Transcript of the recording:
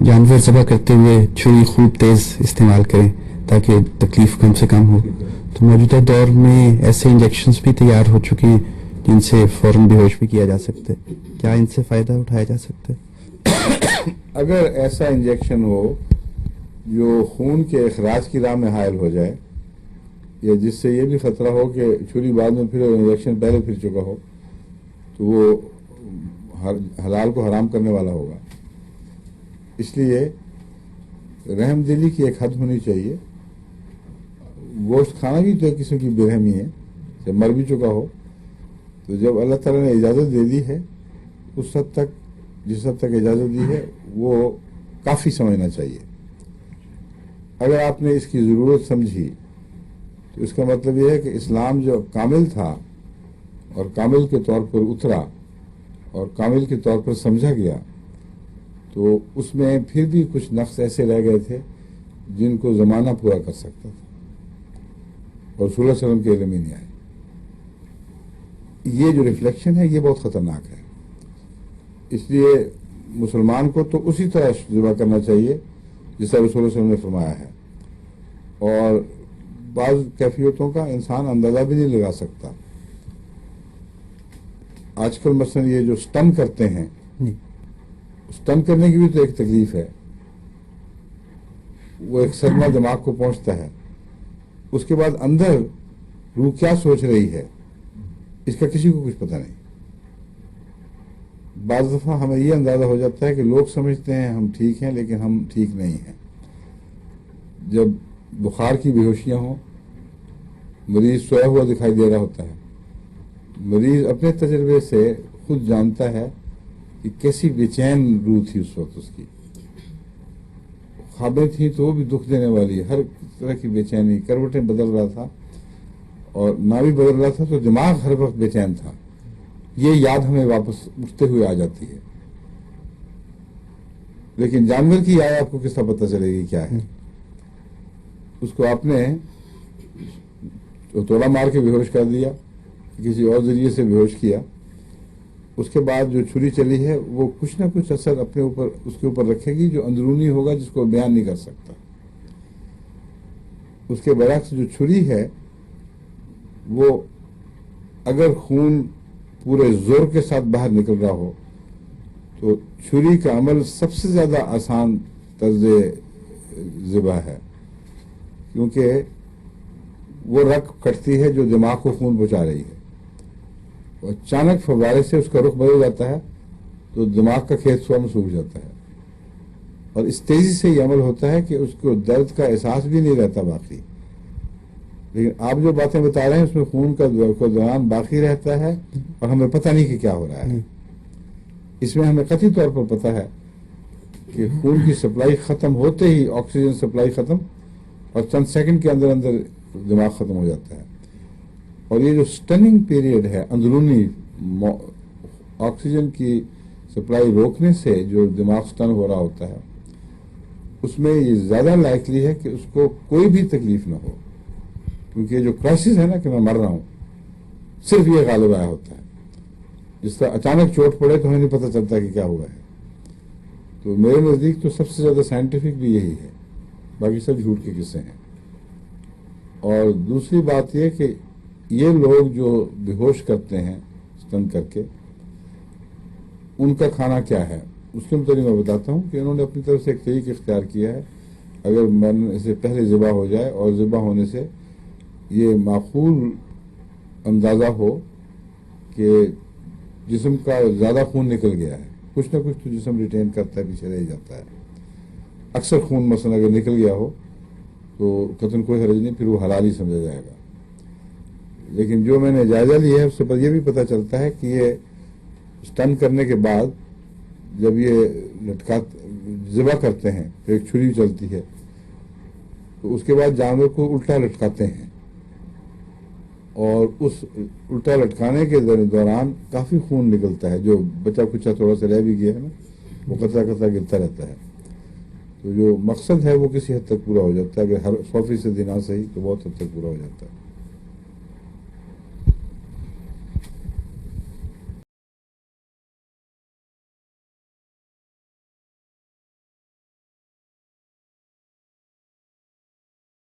जानवर जबा करते हुए छुरी खूब तेज इस्तेमाल करें ताकि तकलीफ़ कम से कम हो। तो मौजूदा दौर में ऐसे इंजेक्शन भी तैयार हो चुके हैं जिनसे फ़ौरन बेहोश भी किया जा सकता है। क्या इनसे फ़ायदा उठाया जा सकता है? अगर ऐसा इंजेक्शन हो जो खून के अखराज की राह में हायल हो जाए, या जिससे ये भी खतरा हो कि छुरी बाद में फिर इंजेक्शन पहले फिर चुका हो तो वो हर, हलाल को हराम करने वाला होगा। इसलिए रहमदिली की एक हद होनी चाहिए। गोश्त खाना भी तो एक किस्म की बेरहमी है जब मर भी चुका हो। तो जब अल्लाह ताला ने इजाज़त दे दी है, उस हद तक, जिस हद तक इजाज़त दी है, वो काफ़ी समझना चाहिए। अगर आपने इसकी ज़रूरत समझी तो इसका मतलब यह है कि इस्लाम जो कामिल था और कामिल के तौर पर उतरा और कामिल के तौर पर समझा गया तो उसमें फिर भी कुछ नक्श ऐसे रह गए थे जिनको ज़माना पूरा कर सकता था। और सुलह सलम के इलम नहीं आए। ये जो रिफ्लेक्शन है, ये बहुत ख़तरनाक है। इसलिए मुसलमान को तो उसी तरह जुबा करना चाहिए, जिस तरह रसूल ने फरमाया है। और बाज़ कैफियतों का इंसान अंदाज़ा भी नहीं लगा सकता। आजकल मसलन ये जो स्टन करते हैं स्टन करने की भी तो एक तकलीफ़ है। वो एक सदमा दिमाग को पहुँचता है। उसके बाद अंदर रूह क्या सोच रही है, इसका किसी को कुछ पता नहीं। बाज दफ़ा हमें यह अंदाज़ा हो जाता है कि लोग समझते हैं हम ठीक हैं, लेकिन हम ठीक नहीं हैं। जब बुखार की बेहोशियाँ हों, मरीज़ सोया हुआ दिखाई दे रहा होता है। मरीज़ अपने तजर्बे से खुद जानता है कि कैसी बेचैन रूह थी उस वक्त उसकी। ख्वाबें थी तो वो भी दुख देने वाली, हर तरह की बेचैनी, करवटें बदल रहा था और ना भी बदल रहा था तो दिमाग हर वक्त बेचैन था। ये याद हमें वापस उठते हुए आ जाती है। लेकिन जानवर की याद आपको किस तरह पता चलेगी क्या है? उसको आपने तो तोड़ा मार के बेहोश कर दिया, किसी और ज़रिए से बेहोश किया। उसके बाद जो छुरी चली है, वो कुछ ना कुछ असर अपने ऊपर, उसके ऊपर रखेगी, जो अंदरूनी होगा, जिसको बयान नहीं कर सकता। उसके बरक्स जो छुरी है, वो अगर खून पूरे ज़ोर के साथ बाहर निकल रहा हो तो छुरी का अमल सबसे ज़्यादा आसान तर्ज ज़िबा है। क्योंकि वो रक कटती है, जो दिमाग को खून पहुँचा रही है। अचानक फवारे से उसका रुख बदल जाता है तो दिमाग का खेत स्वयं सूख जाता है। और इस तेज़ी से ये अमल होता है कि उसको दर्द का एहसास भी नहीं रहता बाकी। लेकिन आप जो बातें बता रहे हैं, उसमें खून का दौरान बाकी रहता है और हमें पता नहीं कि क्या हो रहा है। इसमें हमें कथित तौर पर पता है कि खून की सप्लाई खत्म होते ही ऑक्सीजन सप्लाई खत्म और चंद सेकंड के अंदर अंदर दिमाग खत्म हो जाता है। और ये जो स्टनिंग पीरियड है, अंदरूनी ऑक्सीजन की सप्लाई रोकने से जो दिमाग स्टन हो रहा होता है, उसमें ये ज़्यादा लाइकली है कि उसको कोई भी तकलीफ़ ना हो। क्योंकि जो क्राइसिस है ना कि मैं मर रहा हूँ, सिर्फ़ ये गालिब आया होता है। जिस तरह अचानक चोट पड़े तो हमें नहीं पता चलता कि क्या हुआ है। तो मेरे नज़दीक तो सबसे ज़्यादा साइंटिफिक भी यही है। बाकी सब झूठ के किस्से हैं। और दूसरी बात यह कि ये लोग जो बेहोश करते हैं स्तन करके, उनका खाना क्या है? उसके मुताबिक मैं बताता हूँ कि उन्होंने अपनी तरफ़ से एक तरीक इख्तियार किया है। अगर मन से पहले ज़िबा हो जाए और ज़िबा होने से ये माकूल अंदाज़ा हो कि जिसम का ज़्यादा खून निकल गया है, कुछ ना कुछ तो जिसम रिटेन करता है, पीछे रह जाता है। अक्सर खून मसलन अगर निकल गया हो तो कतन कोई हरज नहीं, फिर वो हलाल ही समझा जाएगा। लेकिन जो मैंने जायजा लिया है, उससे पर यह भी पता चलता है कि ये स्टन करने के बाद जब ये लटका, ज़िबा करते हैं तो एक छुरी चलती है तो उसके बाद जानवर को उल्टा लटकाते हैं। और उस उल्टा लटकाने के दौरान काफ़ी खून निकलता है, जो बचा कुचा थोड़ा सा रह भी गया है ना, वो कतरा कतरा गिरता रहता है। तो जो मकसद है, वो किसी हद तक पूरा हो जाता है। अगर हर सौ फ़ीसदी ना सही तो बहुत हद तक पूरा हो जाता है।